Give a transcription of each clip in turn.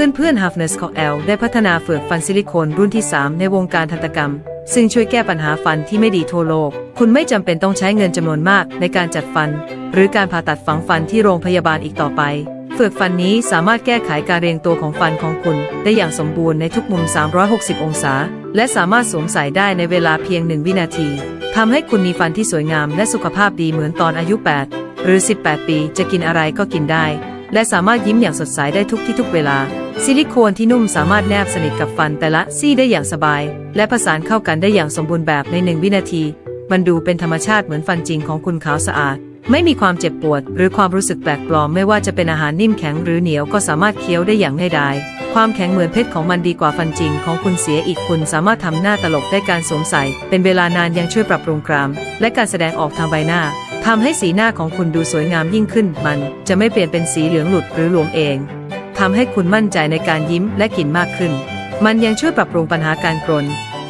เพื่อนเพื่อน h a f n e s c o l ได้พัฒนาเฟือกฟันซิลิโคนรุ่นที่ 3 ในวงการทันตกรรม ซึ่งช่วยแก้ปัญหาฟันที่ไม่ดีทั่วโลก คุณไม่จำเป็นต้องใช้เงินจำนวนมากในการจัดฟัน หรือการผ่าตัดฝังฟันที่โรงพยาบาลอีกต่อไป เฟือกฟันนี้สามารถแก้ไขการเรียงตัวของฟันของคุณ ได้อย่างสมบูรณ์ในทุกมุม 360 องศา และสามารถสวมใส่ได้ในเวลาเพียง1วินาทีทำให้คุณมีฟันที่สวยงามและสุขภาพดีเหมือนตอนอายุ 8 หรือ 18 ปีจะกินอะไรก็กินได้ และสามารถยิ้มอย่างสดใสได้ทุกที่ทุกเวลา ซิลิโคนที่นุ่มสามารถแนบสนิทกับฟันแต่ละซี่ได้อย่างสบาย และผสานเข้ากันได้อย่างสมบูรณ์แบบในหนึ่งวินาที มันดูเป็นธรรมชาติเหมือนฟันจริงของคุณขาวสะอาด ไม่มีความเจ็บปวด หรือความรู้สึกแปลกปลอมไม่ว่าจะเป็นอาหารนิ่มแข็งหรือเหนียวก็สามารถเคี้ยวได้อย่างง่ายดายความแข็งเหมือนเพชรของมันดีกว่าฟันจริงของคุณเสียอีกคุณสามารถทำหน้าตลกได้การสวมใส่ เป็นเวลานานยังช่วยปรับปรุงกราม และการแสดงออกทางใบหน้าทำให้สีหน้าของคุณดูสวยงามยิ่งขึ้น มันจะไม่เปลี่ยนเป็นสีเหลืองหลุดหรือหลวมเอง ทำให้คุณมั่นใจในการยิ้มและกินมากขึ้น มันยังช่วยปรับปรุงปัญหาการกรน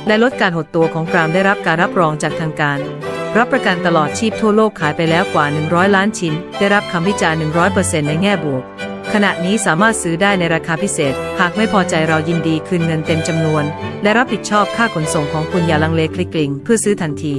และลดการหดตัวของกรามได้รับการรับรองจากทางการ รับประกันตลอดชีพทั่วโลกขายไปแล้วกว่า 100 ล้านชิ้น ได้รับคำวิจารณ์ 100%ในแง่บวก ขณะนี้สามารถซื้อได้ในราคาพิเศษ หากไม่พอใจเรายินดีคืนเงินเต็มจำนวน และรับผิดชอบค่าขนส่งของคุณอย่าลังเลคลิกกลิงเพื่อซื้อทันที